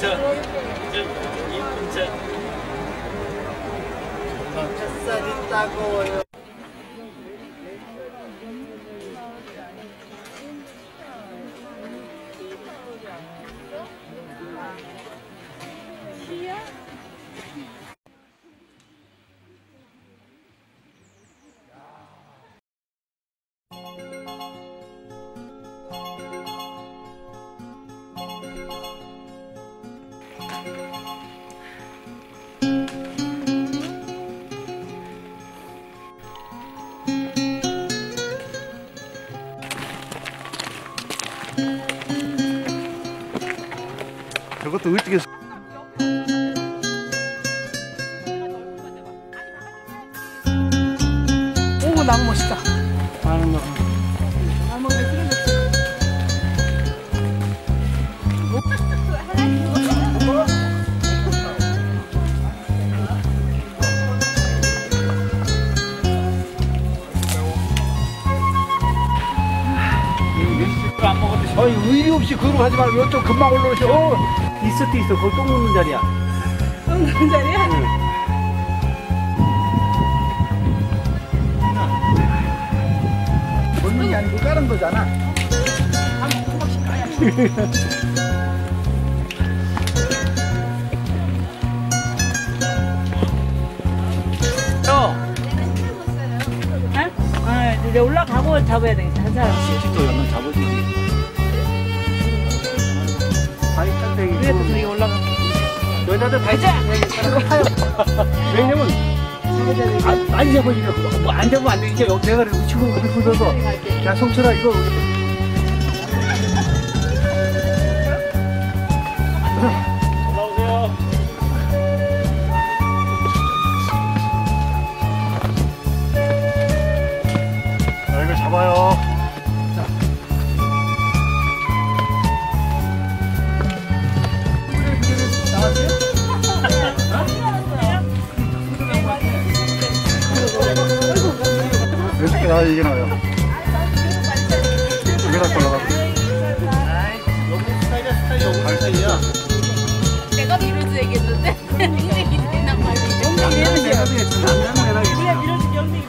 척. 이쁜 척. 햇살이 따가워요. 저것도 어떻게 오 나무 멋있다. 안 먹었듯이. 아니 의리 없이 그러고 하지 말고 이쪽 금방 올라오셔 있어 또 있어. 거기 똥 묻는 자리야. 똥 자리야? 먹는 게 아니고 까는 거잖아 형. 아, 이제 올라가고 잡아야 되겠다. 한 사람씩. 또 연는 잡아주지. 아니 탄생이 그래도 저기 올라가. 여자들 발자 왜냐면 아, 많이 잡아지면 뭐안 잡으면 안 되니까 여기 내가 그래서 치고 그렇게 묻어서 야 성철아 이거 올라오세요. 자 이거 잡아요 아 이게 나와요 이게 다 스타일이야. 내가 밀어줘 얘기했는데 이게 된단 말이죠. 그래, 밀어주기 영등이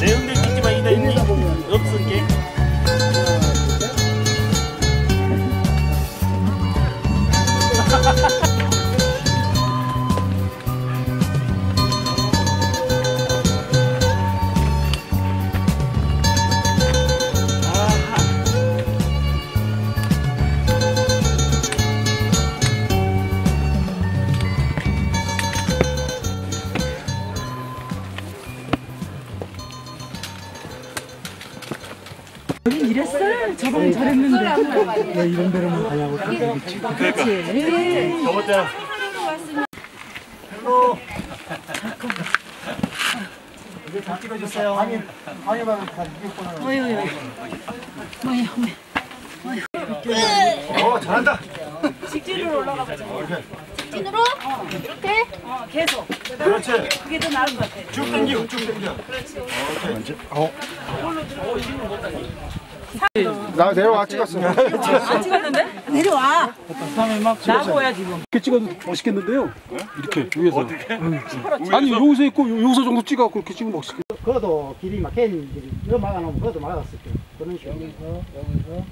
내용들 믿지마 이다 있니? 없은 게. 여긴 이랬어요. 저번에 저랬는데. 왜 이런 데로만 가냐고 그렇지. 저번 때 이제 다 찍어줬어요. 방해 방해만 다 이겼구나 어이, 어이, 어이. 어이, 어이. 어 잘한다. 직진으로 올라가 보자. 찐으로 이렇게 어, 계속. 그렇지 그게 더 나은 것 같아. 쭉 당기고 쭉 당겨 어. 나 내려와 찍었어 안 찍었는데? 내려와. 다음에 막 나고야 지금. 이렇게 찍어도 멋있겠는데요? 이렇게 위에서. 응. 아니 여기서 있고 요- 여기서 정도 찍어갖고 이렇게 찍으면 멋있겠. 그것도 길이 막힌 이거 막아놓으면 그것도 막았을 게 그런 식으로 여기서 여기서